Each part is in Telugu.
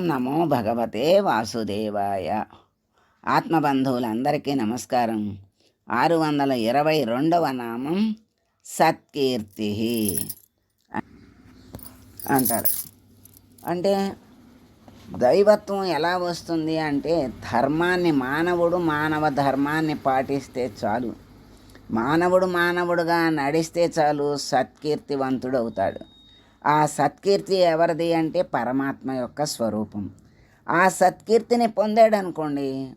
ఓం నమో భగవతే వాసుదేవాయ. ఆత్మబంధువులందరికీ నమస్కారం. ఆరు వందల ఇరవై రెండవ నామం సత్కీర్తి. అంటారు. అంటే దైవత్వం ఎలా వస్తుంది అంటే ధర్మాన్ని మానవుడు మానవ ధర్మాన్ని పాటిస్తే చాలు. మానవుడు మానవుడుగా నడిస్తే చాలు సత్కీర్తివంతుడు అవుతాడు ఆ సత్కీర్తి ఎవరిది అంటే పరమాత్మ యొక్క స్వరూపం. ఆ సత్కీర్తిని పొందాడు అనుకోండి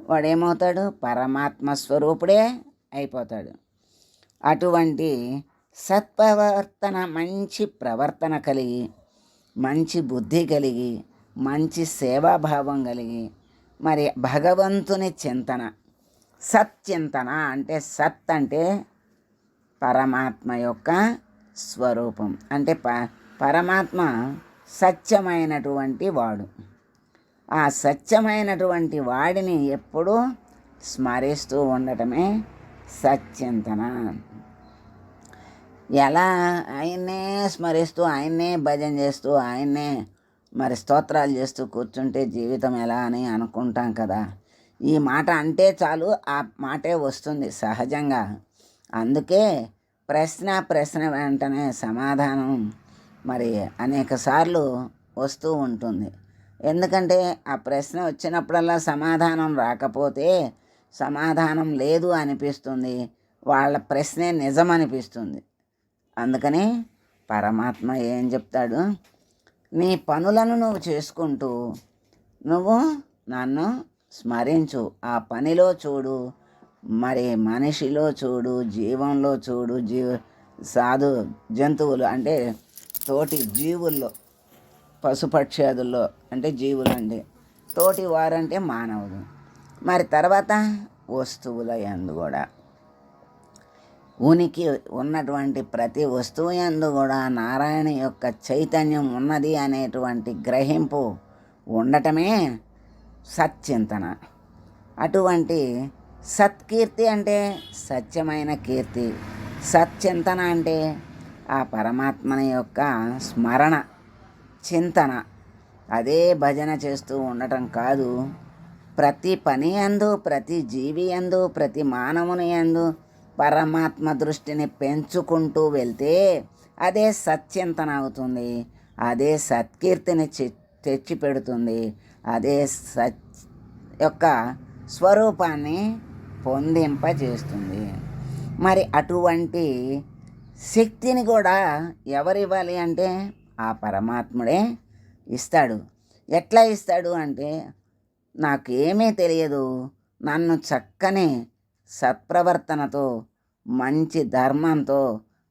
వాడేమవుతాడు? పరమాత్మ స్వరూపుడే అయిపోతాడు. అటువంటి సత్ప్రవర్తన మంచి ప్రవర్తన కలిగి మంచి బుద్ధి కలిగి మంచి సేవాభావం కలిగి మరి భగవంతుని చింతన సత్చింతన అంటే సత్ అంటే పరమాత్మ యొక్క స్వరూపం. అంటే ప పరమాత్మ సత్యమైనటువంటి వాడు. ఆ సత్యమైనటువంటి వాడిని ఎప్పుడూ స్మరిస్తూ ఉండటమే సత్యంతన. ఎలా ఆయన్నే స్మరిస్తూ ఆయన్నే భజన చేస్తూ ఆయన్నే మరి స్తోత్రాలు చేస్తూ కూర్చుంటే జీవితం ఎలా అని అనుకుంటాం కదా. ఈ మాట అంటే చాలు ఆ మాటే వస్తుంది సహజంగా. అందుకే ప్రశ్న ప్రశ్న వెంటనే సమాధానం మరి అనేకసార్లు వస్తూ ఉంటుంది. ఎందుకంటే ఆ ప్రశ్న వచ్చినప్పుడల్లా సమాధానం రాకపోతే సమాధానం లేదు అనిపిస్తుంది. వాళ్ళ ప్రశ్నే నిజం అనిపిస్తుంది. అందుకని పరమాత్మ ఏం చెప్తాడు? నీ పనులను నువ్వు చేసుకుంటూ నువ్వు నన్ను స్మరించు. ఆ పనిలో చూడు. మరి మనిషిలో చూడు జీవంలో చూడు జీవ సాధు జంతువులు అంటే తోటి జీవుల్లో పశుపక్ష్యాదుల్లో అంటే జీవులు అండి తోటి వారంటే మానవుడు మరి తర్వాత వస్తువుల ఎందు కూడా. ఉనికి ఉన్నటువంటి ప్రతి వస్తువు ఎందు కూడా నారాయణ యొక్క చైతన్యం ఉన్నది అనేటువంటి గ్రహింపు ఉండటమే సత్చింతన. అటువంటి సత్కీర్తి అంటే సత్యమైన కీర్తి. సత్చింతన అంటే ఆ పరమాత్మని యొక్క స్మరణ చింతన. అదే భజన చేస్తూ ఉండటం కాదు. ప్రతి పని అందు ప్రతి జీవి అందు ప్రతి మానవుని అందు పరమాత్మ దృష్టిని పెంచుకుంటూ వెళ్తే అదే సత్చింతన అవుతుంది. అదే సత్కీర్తిని తెచ్చిపెడుతుంది. అదే సత్ యొక్క స్వరూపాన్ని పొందింపజేస్తుంది. మరి అటువంటి శక్తిని కూడా ఎవరివ్వాలి అంటే ఆ పరమాత్ముడే ఇస్తాడు. ఎట్లా ఇస్తాడు అంటే నాకు ఏమీ తెలియదు నన్ను చక్కని సత్ప్రవర్తనతో మంచి ధర్మంతో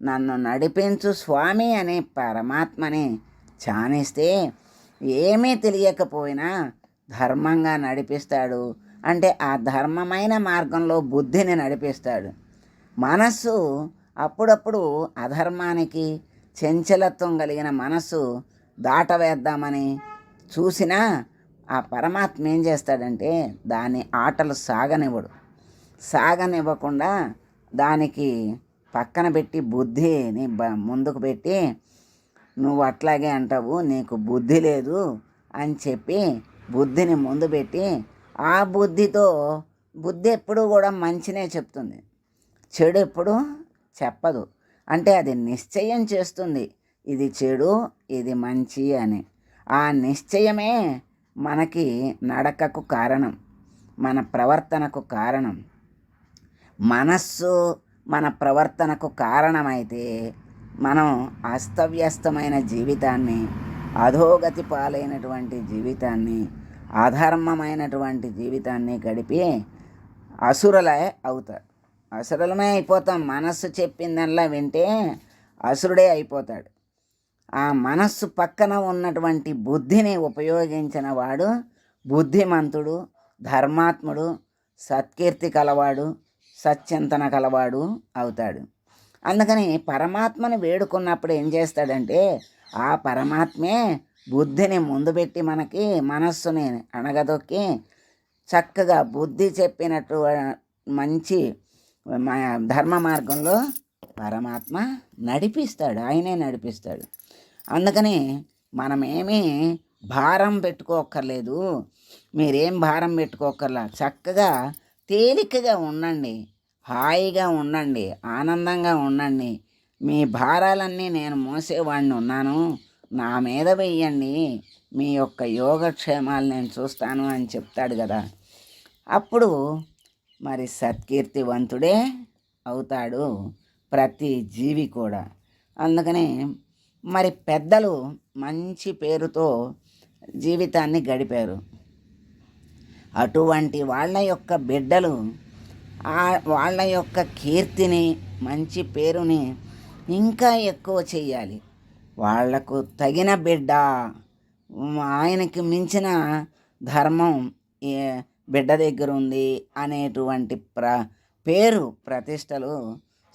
నన్ను నడిపించు స్వామి అనే పరమాత్మని ఛానిస్తే ఏమీ తెలియకపోయినా ధర్మంగా నడిపిస్తాడు. అంటే ఆ ధర్మమైన మార్గంలో బుద్ధిని నడిపిస్తాడు. మనస్సు అప్పుడప్పుడు అధర్మానికి చంచలత్వం కలిగిన మనస్సు దాటవేద్దామని చూసినా ఆ పరమాత్మ ఏం చేస్తాడంటే దాని ఆటలు సాగనివ్వడు. సాగనివ్వకుండా దానికి పక్కన పెట్టి బుద్ధిని ముందుకు పెట్టి నువ్వు అట్లాగే అంటావు నీకు బుద్ధి లేదు అని చెప్పి బుద్ధిని ముందు పెట్టి ఆ బుద్ధితో బుద్ధి ఎప్పుడు కూడా మంచినే చెప్తుంది. చెడు ఎప్పుడు చెప్పదు. అంటే అది నిశ్చయం చేస్తుంది. ఇది చెడు ఇది మంచి అని. ఆ నిశ్చయమే మనకి నడకకు కారణం. మన ప్రవర్తనకు కారణం. మనస్సు మన ప్రవర్తనకు కారణమైతే మనం అస్తవ్యస్తమైన జీవితాన్ని అధోగతి పాలైనటువంటి జీవితాన్ని అధర్మమైనటువంటి జీవితాన్ని గడిపి అసురులే అవుతారు అసురులమే అయిపోతాం. మనస్సు చెప్పిందల్లా వింటే అసురుడే అయిపోతాడు. ఆ మనస్సు పక్కన ఉన్నటువంటి బుద్ధిని ఉపయోగించిన వాడు బుద్ధిమంతుడు ధర్మాత్ముడు సత్కీర్తి కలవాడు సత్యంతన కలవాడు అవుతాడు. అందుకని పరమాత్మని వేడుకున్నప్పుడు ఏం చేస్తాడంటే ఆ పరమాత్మే బుద్ధిని ముందు పెట్టి మనకి మనస్సుని అణగదొక్కి చక్కగా బుద్ధి చెప్పినట్టు మంచి ధర్మ మార్గంలో పరమాత్మ నడిపిస్తాడు. ఆయనే నడిపిస్తాడు. అందుకని మనమేమి భారం పెట్టుకోక్కర్లేదు. మీరేం భారం పెట్టుకోకర్లా చక్కగా తేలికగా ఉండండి. హాయిగా ఉండండి. ఆనందంగా ఉండండి. మీ భారాలన్నీ నేను మోసేవాడిని ఉన్నాను. నా మీద వెయ్యండి. మీ యొక్క యోగక్షేమాలు నేను చూస్తాను అని చెప్తాడు కదా. అప్పుడు మరి సత్కీర్తివంతుడే అవుతాడు ప్రతి జీవి కూడా. అందుకని మరి పెద్దలు మంచి పేరుతో జీవితాన్ని గడిపారు. అటువంటి వాళ్ళ యొక్క బిడ్డలు వాళ్ళ యొక్క కీర్తిని మంచి పేరుని ఇంకా ఎక్కువ చేయాలి. వాళ్ళకు తగిన బిడ్డ ఆయనకి మించిన ధర్మం బిడ్డ దగ్గర ఉంది అనేటువంటి ప్ర పేరు ప్రతిష్టలు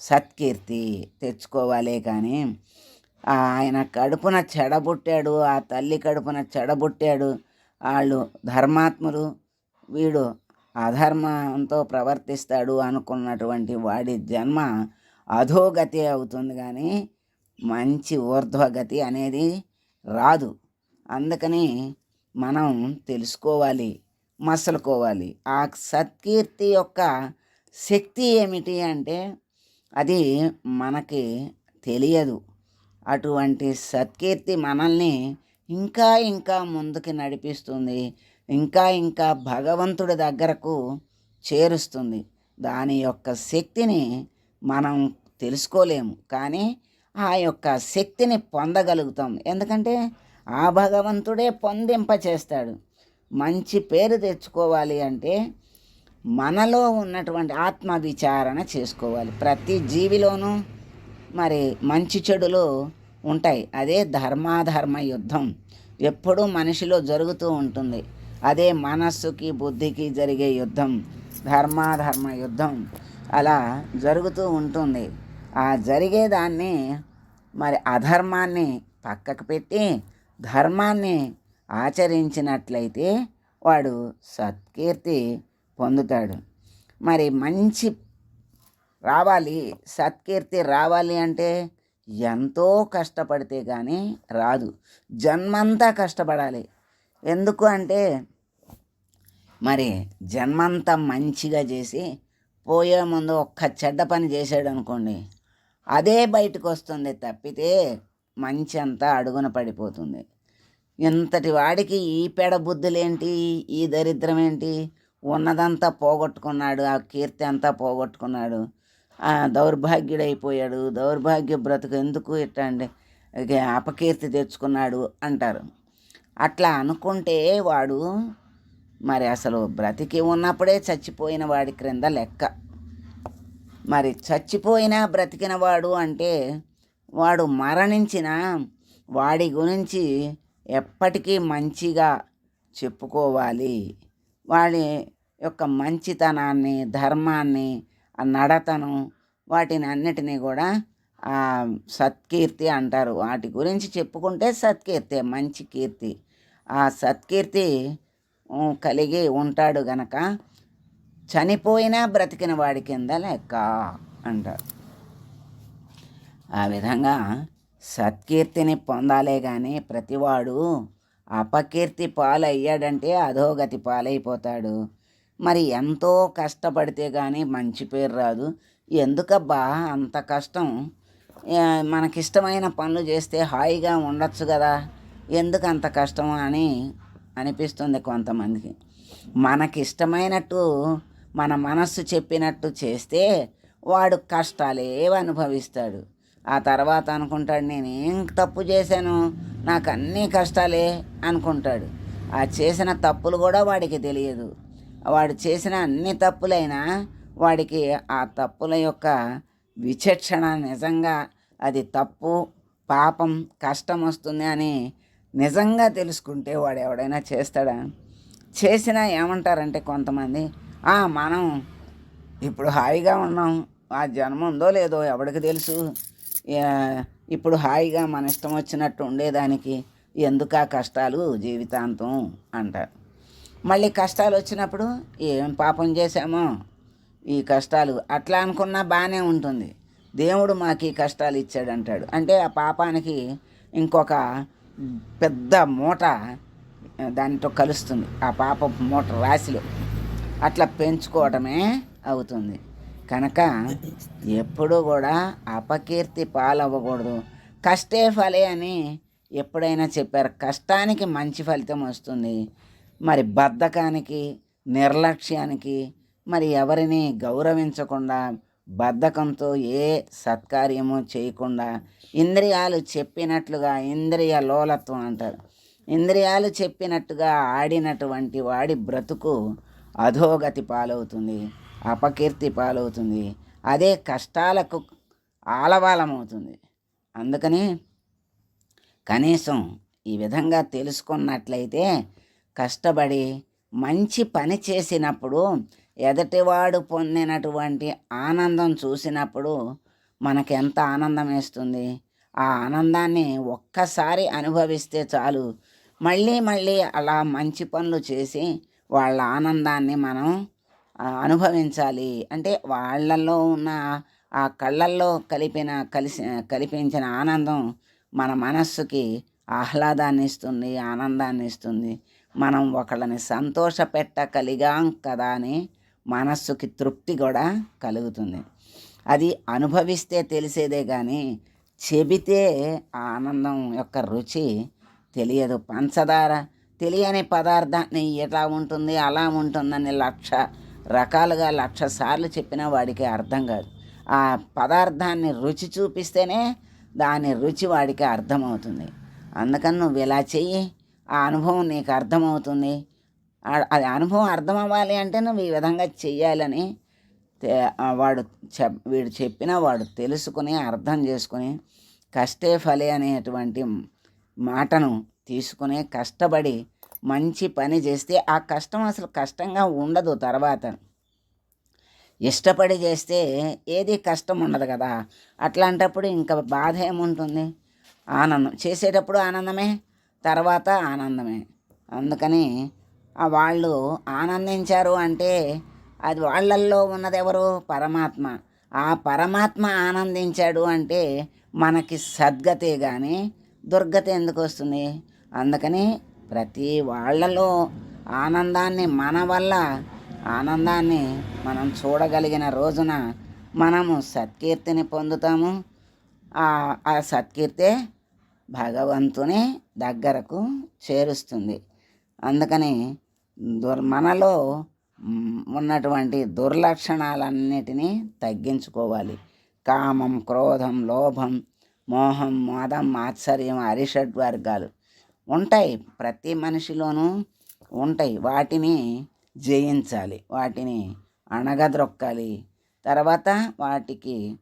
సత్కీర్తి తెచ్చుకోవాలే కానీ ఆయన కడుపున చెడబుట్టాడు ఆ తల్లి కడుపున చెడబుట్టాడు వాళ్ళు ధర్మాత్ములు వీడు అధర్మంతో ప్రవర్తిస్తాడు అనుకున్నటువంటి వాడి జన్మ అధోగతి అవుతుంది కానీ మంచి ఊర్ధ్వగతి అనేది రాదు. అందుకని మనం తెలుసుకోవాలి మసలుకోవాలి. ఆ సత్కీర్తి యొక్క శక్తి ఏమిటి అంటే అది మనకి తెలియదు. అటువంటి సత్కీర్తి మనల్ని ఇంకా ఇంకా ముందుకు నడిపిస్తుంది. ఇంకా ఇంకా భగవంతుడి దగ్గరకు చేరుస్తుంది. దాని యొక్క శక్తిని మనం తెలుసుకోలేము. కానీ ఆ యొక్క శక్తిని పొందగలుగుతాం. ఎందుకంటే ఆ భగవంతుడే పొందింప చేస్తాడు మంచి పేరు తెచ్చుకోవాలి అంటే మనలో ఉన్నటువంటి ఆత్మ విచారణ చేసుకోవాలి. ప్రతి జీవిలోనూ మరి మంచి చెడులు ఉంటాయి. అదే ధర్మాధర్మ యుద్ధం ఎప్పుడూ మనిషిలో జరుగుతూ ఉంటుంది. అదే మనస్సుకి బుద్ధికి జరిగే యుద్ధం ధర్మాధర్మ యుద్ధం అలా జరుగుతూ ఉంటుంది. ఆ జరిగేదాన్ని మరి అధర్మాన్ని పక్కకు పెట్టి ధర్మాన్ని ఆచరించినట్లయితే వాడు సత్కీర్తి పొందుతాడు. మరి మంచి రావాలి సత్కీర్తి రావాలి అంటే ఎంతో కష్టపడితే కానీ రాదు. జన్మంతా కష్టపడాలి. ఎందుకు అంటే మరి జన్మంతా మంచిగా చేసి పోయే ముందు ఒక్క చెడ్డ పని చేశాడు అనుకోండి అదే బయటకు వస్తుంది తప్పితే మంచి అంతా అడుగున పడిపోతుంది. ఇంతటి వాడికి ఈ పెడ బుద్ధులేంటి? ఈ దరిద్రం ఏంటి ఉన్నదంతా పోగొట్టుకున్నాడు ఆ కీర్తి అంతా పోగొట్టుకున్నాడు. దౌర్భాగ్యుడైపోయాడు. దౌర్భాగ్య బ్రతుకు ఎందుకు ఇట్లా అంటే అపకీర్తి తెచ్చుకున్నాడు అంటారు. అట్లా అనుకుంటే వాడు మరి అసలు బ్రతికి ఉన్నప్పుడే చచ్చిపోయిన వాడి క్రింద లెక్క. మరి చచ్చిపోయినా బ్రతికిన వాడు అంటే వాడు మరణించిన వాడి గురించి ఎప్పటికీ మంచిగా చెప్పుకోవాలి. వాడి యొక్క మంచితనాన్ని ధర్మాన్ని ఆ నడతను వాటిని అన్నిటినీ కూడా సత్కీర్తి అంటారు. వాటి గురించి చెప్పుకుంటే సత్కీర్తి మంచి కీర్తి. ఆ సత్కీర్తి కలిగి ఉంటాడు గనక చనిపోయినా బ్రతికిన వాడి కింద లెక్క అంటారు. ఆ విధంగా సత్కీర్తిని పొందాలే కానీ ప్రతివాడు అపకీర్తి పాలయ్యాడంటే అధోగతి పాలైపోతాడు. మరి ఎంతో కష్టపడితే కానీ మంచి పేరు రాదు. ఎందుకబ్బా అంత కష్టం? మనకిష్టమైన పనులు చేస్తే హాయిగా ఉండొచ్చు కదా. ఎందుకు అంత కష్టం అని అనిపిస్తుంది కొంతమందికి. మనకిష్టమైనట్టు మన మనస్సు చెప్పినట్టు చేస్తే వాడు కష్టాలే అనుభవిస్తాడు. ఆ తర్వాత అనుకుంటాడు నేను తప్పు చేశాను? నాకు అన్నీ కష్టాలే అనుకుంటాడు. ఆ చేసిన తప్పులు కూడా వాడికి తెలియదు. వాడు చేసిన అన్ని తప్పులైనా వాడికి ఆ తప్పుల యొక్క విచక్షణ నిజంగా అది తప్పు పాపం కష్టం వస్తుంది అని నిజంగా తెలుసుకుంటే వాడు ఎవడైనా చేస్తాడా? చేసినా ఏమంటారంటే కొంతమంది మనం ఇప్పుడు హాయిగా ఉన్నాం. ఆ జన్మ ఉందో లేదో ఎవడికి తెలుసు? ఇప్పుడు హాయిగా మన ఇష్టం వచ్చినట్టు ఉండేదానికి ఎందుకు ఆ కష్టాలు జీవితాంతం అంటారు. మళ్ళీ కష్టాలు వచ్చినప్పుడు ఏం పాపం చేశామో? ఈ కష్టాలు అట్లా అనుకున్నా బాగానే ఉంటుంది. దేవుడు మాకు ఈ కష్టాలు ఇచ్చాడు అంటాడు అంటే ఆ పాపానికి ఇంకొక పెద్ద మూట దానితో కలుస్తుంది. ఆ పాప మూట రాశిలో. అట్లా పెంచుకోవటమే అవుతుంది. కనుక ఎప్పుడూ కూడా అపకీర్తి పాలవ్వకూడదు. కష్టే ఫలే అని ఎప్పుడైనా చెప్పారు. కష్టానికి మంచి ఫలితం వస్తుంది. మరి బద్ధకానికి నిర్లక్ష్యానికి మరి ఎవరిని గౌరవించకుండా బద్ధకంతో ఏ సత్కార్యము చేయకుండా ఇంద్రియాలు చెప్పినట్లుగా ఇంద్రియ లోలత్వం అంటారు. ఇంద్రియాలు చెప్పినట్టుగా ఆడినటువంటి వాడి బ్రతుకు అధోగతి పాలవుతుంది అపకీర్తి పాలవుతుంది అదే కష్టాలకు ఆలవాలమవుతుంది. అందుకని కనీసం ఈ విధంగా తెలుసుకున్నట్లయితే కష్టపడి మంచి పని చేసినప్పుడు ఎదటివాడు పొందినటువంటి ఆనందం చూసినప్పుడు మనకు ఎంత ఆనందం వేస్తుంది ఆ ఆనందాన్ని ఒక్కసారి అనుభవిస్తే చాలు. మళ్ళీ మళ్ళీ అలా మంచి పనులు చేసి వాళ్ళ ఆనందాన్ని మనం అనుభవించాలి. అంటే వాళ్ళల్లో ఉన్న ఆ కళ్ళల్లో కలిపిన కలిసి కల్పించిన ఆనందం మన మనస్సుకి ఆహ్లాదాన్ని ఇస్తుంది ఆనందాన్ని ఇస్తుంది. మనం ఒకళ్ళని సంతోష పెట్టగలిగాం కదా అని మనస్సుకి తృప్తి కూడా కలుగుతుంది. అది అనుభవిస్తే తెలిసేదే కానీ చెబితే ఆ ఆనందం యొక్క రుచి తెలియదు. పంచదార తెలియని పదార్థాన్ని ఎలా ఉంటుంది అలా ఉంటుందని లక్ష రకాలుగా లక్ష సార్లు చెప్పినా వాడికి అర్థం కాదు. ఆ పదార్థాన్ని రుచి చూపిస్తేనే దాని రుచి వాడికి అర్థమవుతుంది. అందుకని నువ్వు ఇలా చెయ్యి ఆ అనుభవం నీకు అర్థమవుతుంది. అది అనుభవం అర్థం అవ్వాలి అంటే నువ్వు ఈ విధంగా చెయ్యాలని వాడు చెప్ వీడు చెప్పిన వాడు తెలుసుకుని అర్థం చేసుకుని కష్టే ఫలే అనేటువంటి మాటను తీసుకునే కష్టపడి మంచి పని చేస్తే ఆ కష్టం అసలు కష్టంగా ఉండదు తర్వాత. ఇష్టపడి చేస్తే ఏది కష్టం ఉండదు కదా. అట్లాంటప్పుడు ఇంకా బాధ ఏముంటుంది? ఆనందం. చేసేటప్పుడు ఆనందమే తర్వాత ఆనందమే. అందుకని వాళ్ళు ఆనందించారు అంటే అది వాళ్ళల్లో ఉన్నది ఎవరు పరమాత్మ. ఆ పరమాత్మ ఆనందించాడు అంటే మనకి సద్గతే కానీ దుర్గతి ఎందుకు వస్తుంది? అందుకని ప్రతి వాళ్ళలో ఆనందాన్ని మన వల్ల ఆనందాన్ని మనం చూడగలిగిన రోజున మనము సత్కీర్తిని పొందుతాము. ఆ సత్కీర్తే భగవంతుని దగ్గరకు చేరుస్తుంది. అందుకని దుర్ మనలో ఉన్నటువంటి దుర్లక్షణాలన్నిటినీ తగ్గించుకోవాలి. కామం క్రోధం లోభం మోహం మోదం ఆశ్చర్యం అరిషడ్ వర్గాలు ఉంటాయి. ప్రతి మనిషిలోనూ ఉంటాయి. వాటిని జయించాలి. వాటిని అణగద్రొక్కాలి తర్వాత వాటికి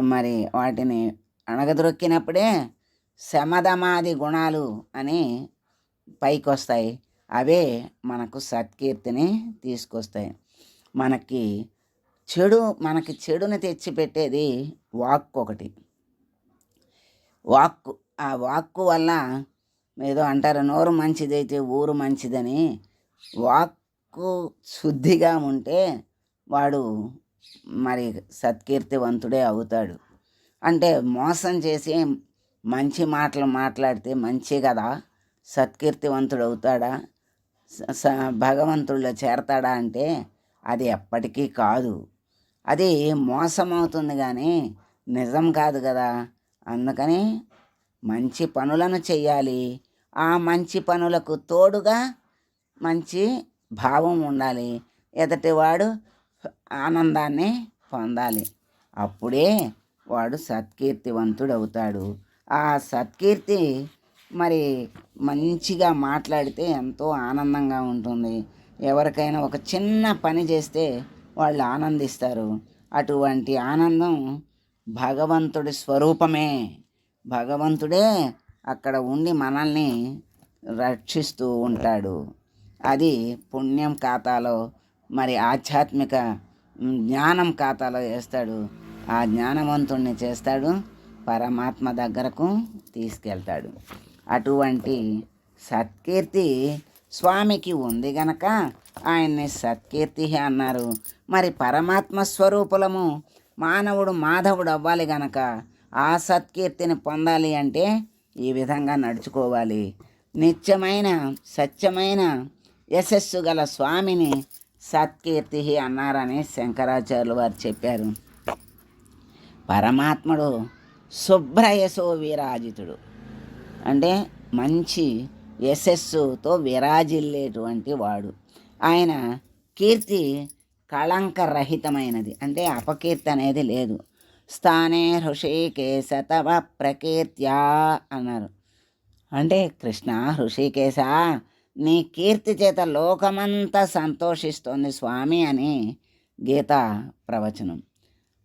మరి వాటిని అణగద్రొక్కినప్పుడే శమధమాది గుణాలు అని పైకి వస్తాయి అవే మనకు సత్కీర్తిని తీసుకొస్తాయి. మనకి చెడు మనకి చెడుని తెచ్చిపెట్టేది వాక్కు ఒకటి. వాక్కు ఆ వాక్కు వల్ల ఏదో అంటారు నోరు మంచిదైతే ఊరు మంచిదని. వాక్కు శుద్ధిగా ఉంటే వాడు మరి సత్కీర్తివంతుడే అవుతాడు. అంటే మోసం చేసి మంచి మాటలు మాట్లాడితే మంచి కదా? సత్కీర్తివంతుడు అవుతాడా స భగవంతుడిలో చేరతాడా అంటే అది ఎప్పటికీ కాదు. అది మోసం అవుతుంది కానీ నిజం కాదు కదా? అందుకని మంచి పనులను చేయాలి ఆ మంచి పనులకు తోడుగా మంచి భావం ఉండాలి. ఎదటివాడు ఆనందాన్ని పొందాలి. అప్పుడే వాడు సత్కీర్తివంతుడు అవుతాడు ఆ సత్కీర్తి మరి మంచిగా మాట్లాడితే ఎంతో ఆనందంగా ఉంటుంది. ఎవరికైనా ఒక చిన్న పని చేస్తే వాళ్ళు ఆనందిస్తారు. అటువంటి ఆనందం భగవంతుడి స్వరూపమే. భగవంతుడే అక్కడ ఉండి మనల్ని రక్షిస్తూ ఉంటాడు. అది పుణ్యం ఖాతాలో మరి ఆధ్యాత్మిక జ్ఞానం ఖాతాలో వేస్తాడు. ఆ జ్ఞానవంతుణ్ణి చేస్తాడు పరమాత్మ దగ్గరకు తీసుకెళ్తాడు. అటువంటి సత్కీర్తి స్వామికి ఉంది గనక ఆయన్ని సత్కీర్తి అన్నారు. మరి పరమాత్మ స్వరూపులము మానవుడు మాధవుడు అవ్వాలి గనక ఆ సత్కీర్తిని పొందాలి అంటే ఈ విధంగా నడుచుకోవాలి. నిత్యమైన సత్యమైన యశస్సు గల స్వామిని సత్కీర్తి అన్నారని శంకరాచార్యులు వారు చెప్పారు. పరమాత్ముడు శుభ్రయశో విరాజితుడు. అంటే మంచి యశస్సుతో విరాజిల్లేటువంటి వాడు. ఆయన కీర్తి కళంకరహితమైనది. అంటే అపకీర్తి అనేది లేదు. స్థానే హృషికేశ తవ ప్రకీర్త్యా అన్నారు. అంటే కృష్ణ హృషికేశ నీ కీర్తి చేత లోకమంతా సంతోషిస్తోంది స్వామి అని గీత ప్రవచనం.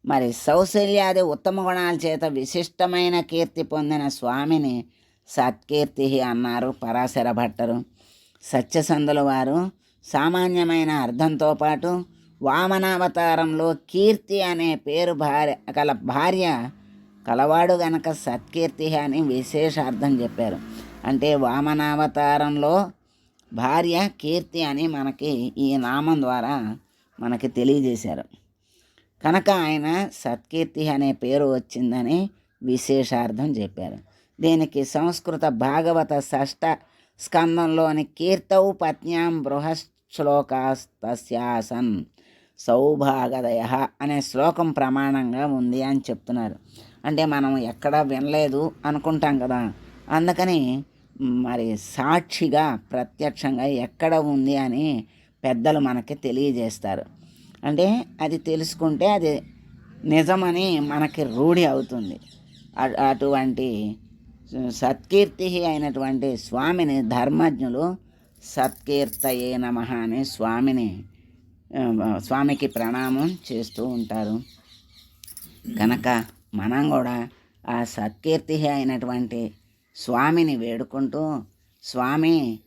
మరి సౌశల్యాది ఉత్తమ గుణాల చేత విశిష్టమైన కీర్తి పొందిన స్వామిని సత్కీర్తి అన్నారు పరాశర భట్టరు. సత్యసంధుల వారు సామాన్యమైన అర్థంతో పాటు వామనావతారంలో కీర్తి అనే పేరు భార్య గల భార్య కలవాడు గనక సత్కీర్తి అని విశేషార్థం చెప్పారు. అంటే వామనావతారంలో భార్య కీర్తి అని మనకి ఈ నామం ద్వారా మనకి తెలియజేశారు. కనుక ఆయన సత్కీర్తి అనే పేరు వచ్చిందని విశేషార్థం చెప్పారు. దీనికి సంస్కృత భాగవత షష్ట స్కందంలోని కీర్తవు పత్న్యాం బృహశ్లోకాస్తస్యాసన్ సౌభాగదయ అనే శ్లోకం ప్రమాణంగా ఉంది అని చెప్తున్నారు. అంటే మనం ఎక్కడా వినలేదు అనుకుంటాం కదా. అందుకని మరి సాక్షిగా ప్రత్యక్షంగా ఎక్కడ ఉంది అని పెద్దలు మనకి తెలియజేస్తారు. అంటే అది తెలుసుకుంటే అది నిజమని మనకి రూఢి అవుతుంది. అటువంటి సత్కీర్తి అయినటువంటి స్వామిని ధర్మజ్ఞులు సత్కీర్తయే నమ అని స్వామిని స్వామికి ప్రణామం చేస్తూ ఉంటారు. కనుక మనం కూడా ఆ సత్కీర్తి అయినటువంటి స్వామిని వేడుకుంటూ స్వామి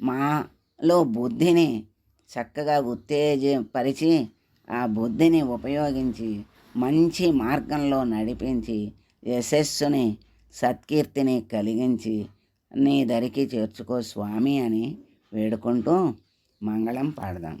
మాలో బుద్ధిని చక్కగా ఉత్తేజపరిచి ఆ బుద్ధిని ఉపయోగించి మంచి మార్గంలో నడిపించి యశస్సుని సత్కీర్తిని కలిగించి నీ దరికి చేర్చుకో స్వామి అని వేడుకుంటూ మంగళం పాడదాం.